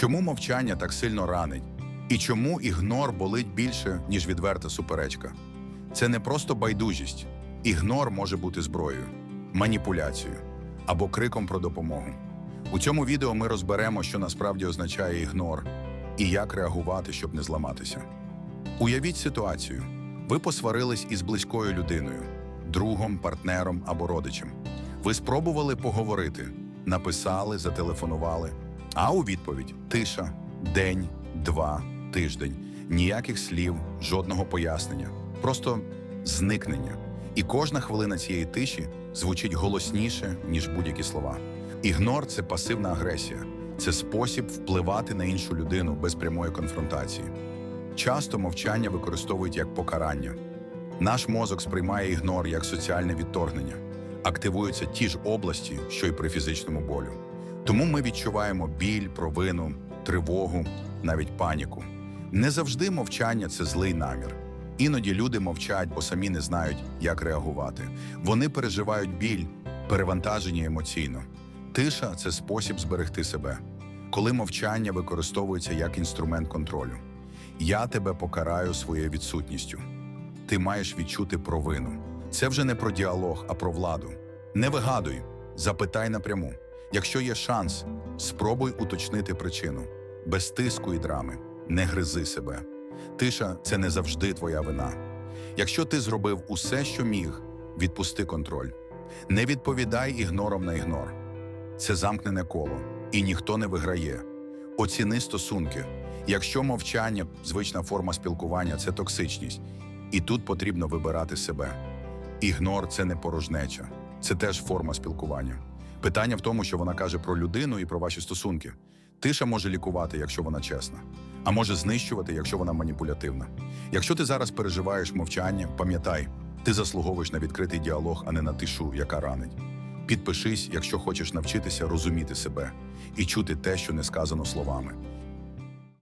Чому мовчання так сильно ранить? І чому ігнор болить більше, ніж відверта суперечка? Це не просто байдужість. Ігнор може бути зброєю, маніпуляцією або криком про допомогу. У цьому відео ми розберемо, що насправді означає ігнор і як реагувати, щоб не зламатися. Уявіть ситуацію: ви посварились із близькою людиною, другом, партнером або родичем. Ви спробували поговорити, написали, зателефонували, а у відповідь тиша, день, два, тиждень, ніяких слів, жодного пояснення, просто зникнення. І кожна хвилина цієї тиші звучить голосніше, ніж будь-які слова. Ігнор це пасивна агресія, це спосіб впливати на іншу людину без прямої конфронтації. Часто мовчання використовують як покарання. Наш мозок сприймає ігнор як соціальне відторгнення. Активуються ті ж області, що й при фізичному болю. Тому ми відчуваємо біль, провину, тривогу, навіть паніку. Не завжди мовчання це злий намір. Іноді люди мовчать, бо самі не знають, як реагувати. Вони переживають біль, перевантажені емоційно. Тиша це спосіб зберегти себе, коли мовчання використовується як інструмент контролю. Я тебе покараю своєю відсутністю. Ти маєш відчути провину. Це вже не про діалог, а про владу. Не вигадуй, запитай напряму. Якщо є шанс, спробуй уточнити причину. Без тиску і драми. Не гризи себе. Тиша це не завжди твоя вина. Якщо ти зробив усе, що міг, відпусти контроль. Не відповідай ігнором на ігнор. Це замкнене коло, і ніхто не виграє. Оціни стосунки. Якщо мовчання, звична форма спілкування це токсичність, і тут потрібно вибирати себе. Ігнор це не порожнеча, це теж форма спілкування. Питання в тому, що вона каже про людину і про ваші стосунки. Тиша може лікувати, якщо вона чесна, а може знищувати, якщо вона маніпулятивна. Якщо ти зараз переживаєш мовчання, пам'ятай, ти заслуговуєш на відкритий діалог, а не на тишу, яка ранить. Підпишись, якщо хочеш навчитися розуміти себе і чути те, що не сказано словами.